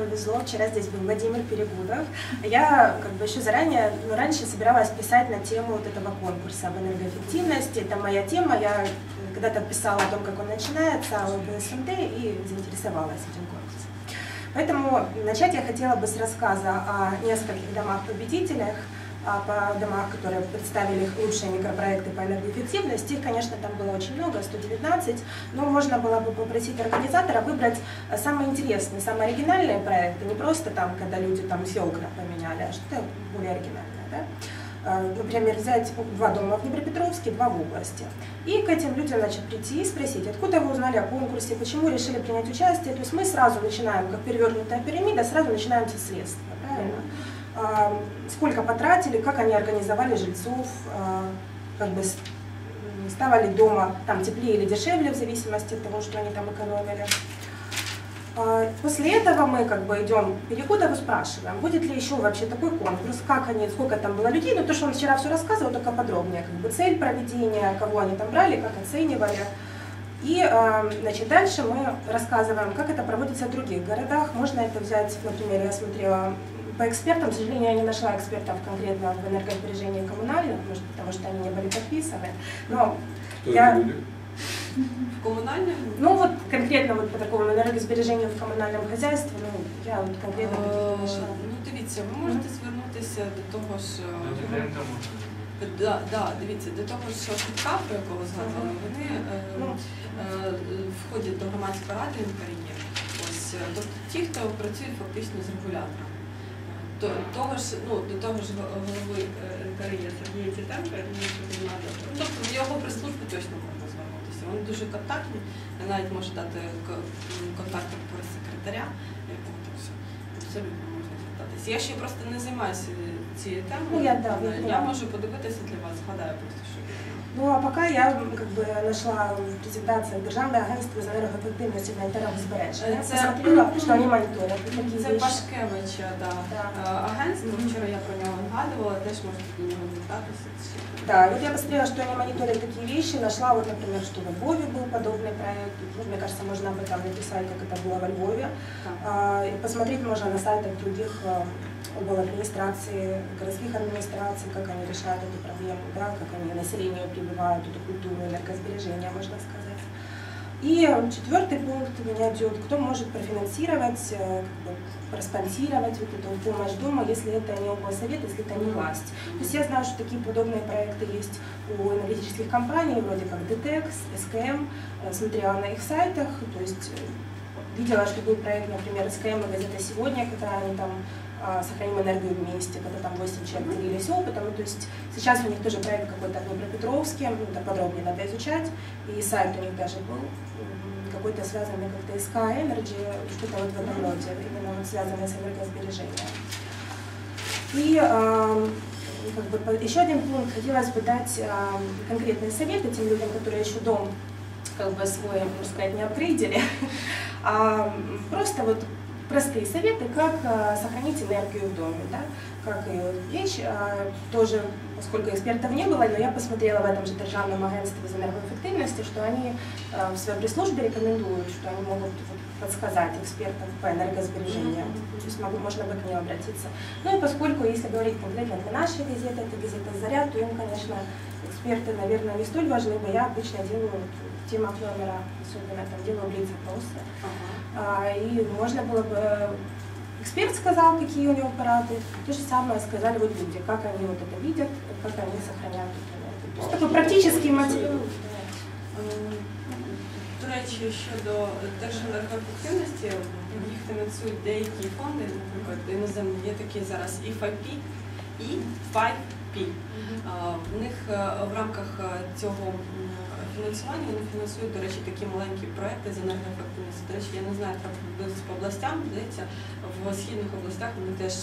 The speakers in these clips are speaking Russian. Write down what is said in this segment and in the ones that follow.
повезло. Вчера здесь был Владимир Перегудов. Я как бы еще заранее, ну, раньше собиралась писать на тему вот этого конкурса об энергоэффективности. Это моя тема. Я когда-то писала о том, как он начинается, о БСМД и заинтересовалась этим конкурсом. Поэтому начать я хотела бы с рассказа о нескольких домах-победителях, по домах, которые представили их лучшие микропроекты по энергоэффективности. Их, конечно, там было очень много, 119, но можно было бы попросить организатора выбрать э, самые интересные, самые оригинальные проекты, не просто там, когда люди там все поменяли, а что-то более оригинальное. Да? Э, например, взять два дома в Днепропетровске, два в области. И к этим людям значит, прийти и спросить, откуда вы узнали о конкурсе, почему решили принять участие. То есть мы сразу начинаем, как перевернутая пирамида, сразу начинаем со следствия. Правильно? Сколько потратили, как они организовали жильцов, а, как бы стало ли дома там теплее или дешевле, в зависимости от того, что они там экономили. А, после этого мы как бы идем переходов и спрашиваем, будет ли еще вообще такой конкурс, как они, сколько там было людей, ну то, что он вчера все рассказывал, только подробнее, как бы цель проведения, кого они там брали, как оценивали. И а, значит, дальше мы рассказываем, как это проводится в других городах. Можно это взять, например, я смотрела по экспертам, к сожалению, я не нашла экспертов конкретно в энергосбережении коммунальных, может, потому что они не были подписаны. Но Кто я... люди? В комунальному? Ну вот конкретно вот по такому энергосбереженню в комунальному хазяйстві, ну я от конкретно таких не знайшла. Ну дивіться, ви можете звернутися до того ж. Да, да, дивіться, до того ж КУТКА, про якого згадували, вони е, Ну. е, входять до громадської ради НКРЄ. Ось, е, тобто ті, хто працюють фактично з регулятором. До того ж, ну, до того ж голови НКРЄ Сергія Тітенка, я думаю, що він знаєте. Ну, Тобто в його прес-службу точно можна звернутися. Вони дуже контактні, я навіть може дати контакти прес-секретаря, якого так все абсолютно можна звертатися. Я ще просто не займаюся цією темою. Ну, я, да, я я можу подивитися для вас, згадаю просто, що. Ну а пока я как бы нашла в презентации Державне агентство з енергоефективності на енергозбереження. Я Це- посмотрела, що вони моніторять такі Це вещи. Пашкевич, да. Да. Е, агентство, вчора я про нього згадувала, теж можете до нього звертатися. Да, и вот я посмотрела, что они мониторят такие вещи, нашла вот, например, что во Львове был подобный проект, Ну, мне кажется, можно об этом написать, как это было во Львове, Так. А, и посмотреть можно на сайтах других обл. администрации, городских администраций, как они решают эту проблему, да, как они населению прививают эту культуру энергосбережения, можно сказать. И четвертый пункт у меня идет, кто может профинансировать, э, как бы, проспонсировать вот эту помощь дома, если это не облсовет, если это не власть. То есть я знаю, что такие подобные проекты есть у энергетических компаний, вроде как DTEX, SKM, смотрела на их сайтах, то есть э, видела, что был проект, например, SKM и газета «Сегодня», когда они там а, «Сохраним энергию вместе», когда там 8 человек делились опытом, ну, то есть сейчас у них тоже проект какой-то в Днепропетровске, ну, это подробнее надо изучать, и сайт у них даже был какой-то связанный как-то SK Energy, что-то вот в этом роде, именно вот связанное с энергосбережением. И ам, как бы, еще один пункт хотелось бы дать ам, конкретные советы тем людям, которые еще дом как бы свой, можно сказать, не апгрейдили, а просто вот простые советы, как а, сохранить энергию в доме, да, как ее вещь, а, тоже, поскольку экспертов не было, но я посмотрела в этом же Державном агентстве из энергоэффективности, что они а, в своей пресс-службе рекомендуют, что они могут подсказать экспертам по энергосбережению, то есть могу, можно бы к ним обратиться. Ну и поскольку, если говорить конкретно для нашей газеты, это газета «Заряд», то им, конечно, эксперты, наверное, не столь важны, но я обычно делаю темах номера, особенно там делаю блиц-опросы. Ага. А, И можно было бы... Эксперт сказал, какие у него аппараты, то же самое сказали вот люди, как они вот это видят, как они сохраняют эту энергию. То есть такой практический материал. Е, До речі, щодо держенергоефективності, їх фінансують деякі фонди, наприклад, іноземні є такі зараз E5P і 5P. А, В них е, в рамках е, цього м, фінансування вони фінансують, до речі, такі маленькі проекти з енергоефективності. До речі, я не знаю, приблизно по областям, здається, в східних областях вони теж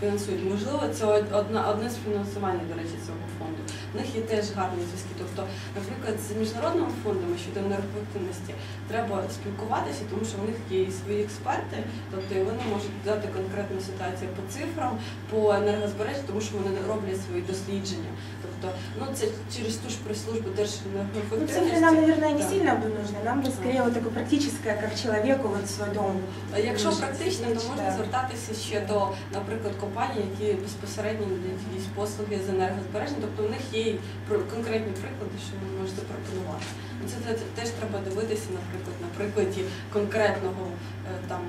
фінансують. Можливо, це одна, одне з фінансування, до речі, цього фонду. В них є теж гарні зв'язки. Тобто, наприклад, з міжнародними фондами щодо енергоефективності треба спілкуватися, тому що в них є і свої експерти, тобто і вони можуть дати конкретну ситуацію по цифрам, по енергозбережжю, тому що вони роблять свою дослідження. Тобто, ну це через ту ж прес-службу держенергоефективності цифры нам, наверное, не Да. сильно бы нужны. Нам бы скорее вот такое практическое, как человеку вот свой дом. А Якщо Дуже практично, то можна да. звертатися ще до, наприклад, компаній, які безпосередньо надають якісь послуги з енергозбереження, тобто у них є й про- конкретні приклади, що ви можете пропонувати. Ну, Це, те- теж треба дивитися, наприклад, на прикладі конкретного е, там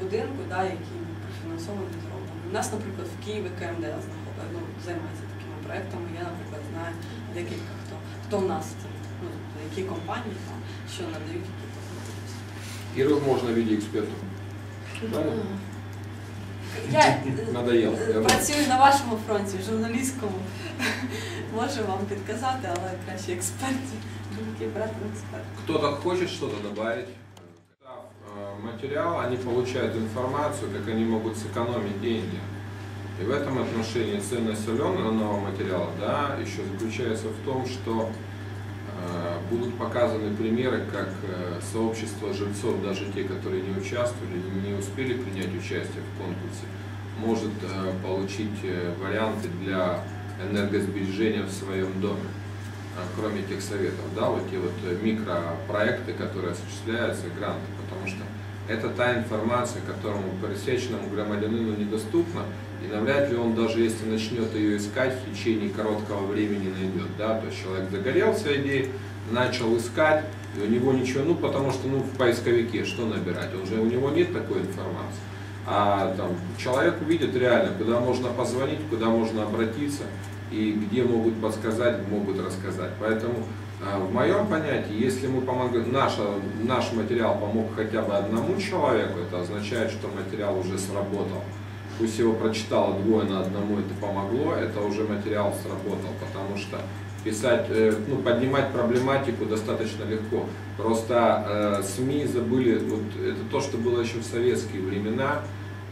будинку, да, який був профінансований зроблений. У нас, наприклад, в Києві КМДА знаход- ну, займається такими проектами. Я, наприклад, знаю декілька хто хто в нас це, ну, які компанії там, що надають які послуги. Кирилл можно в виде эксперта. Правильно? Я е, Надоело. е, Я працюю на вашому фронті, журналістському. Можу вам підказати, але краще експерті. Думки брати на експерт. Кто-то хочет что-то добавить? Читав, э, Материал, они получают информацию, как они могут сэкономить деньги. И в этом отношении ценность уленного материала да, еще заключается в том, что э, будут показаны примеры, как э, сообщество жильцов, даже те, которые не участвовали, не успели принять участие в конкурсе, может э, получить э, варианты для энергосбережения в своем доме. А, кроме тех советов, да, вот те вот микропроекты, которые осуществляются, гранты, потому что это та информация, которому пересечному громадянину недоступна, и навряд ли он даже если начнет ее искать в течение короткого времени найдет, да, то есть человек загорелся идеей, начал искать, и у него ничего, ну потому что ну в поисковике что набирать, он же у него нет такой информации. А там человек увидит реально, куда можно позвонить, куда можно обратиться и где могут подсказать, могут рассказать. Поэтому э, в моем понятии, если мы помогаем, наш, наш материал помог хотя бы одному человеку, это означает, что материал уже сработал. Пусть его прочитало двое на одному, это помогло, это уже материал сработал, потому что писать, э, ну, поднимать проблематику достаточно легко. Просто э, СМИ забыли, вот это то, что было еще в советские времена,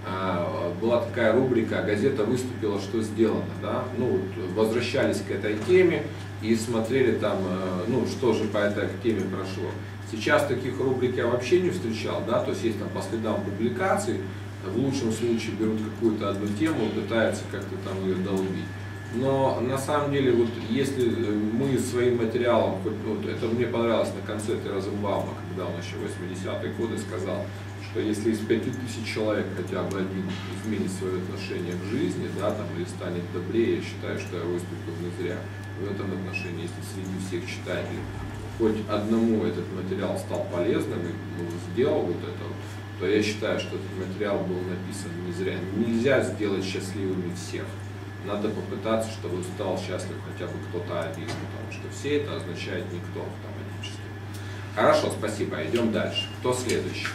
а, была такая рубрика «Газета выступила, что сделано». Да? Ну, возвращались к этой теме и смотрели там, э, ну, что же по этой теме прошло. Сейчас таких рубрик я вообще не встречал, да, то есть есть там по следам публикаций, в лучшем случае берут какую-то одну тему пытаются как-то там ее долбить. Но на самом деле, вот если э, мы своим материалом, вот, вот это мне понравилось на концерте Розенбаума, когда он еще в 80-е годы сказал, что если из 5000 человек хотя бы один изменит свое отношение к жизни, да, там, или станет добрее, я считаю, что я выступил не зря. В этом отношении, если среди всех читателей хоть одному этот материал стал полезным и ну, сделал вот это, то я считаю, что этот материал был написан не зря. Нельзя сделать счастливыми всех. Надо попытаться, чтобы стал счастлив хотя бы кто-то один, потому что все это означает никто автоматически. Хорошо, спасибо. Идем дальше. Кто следующий?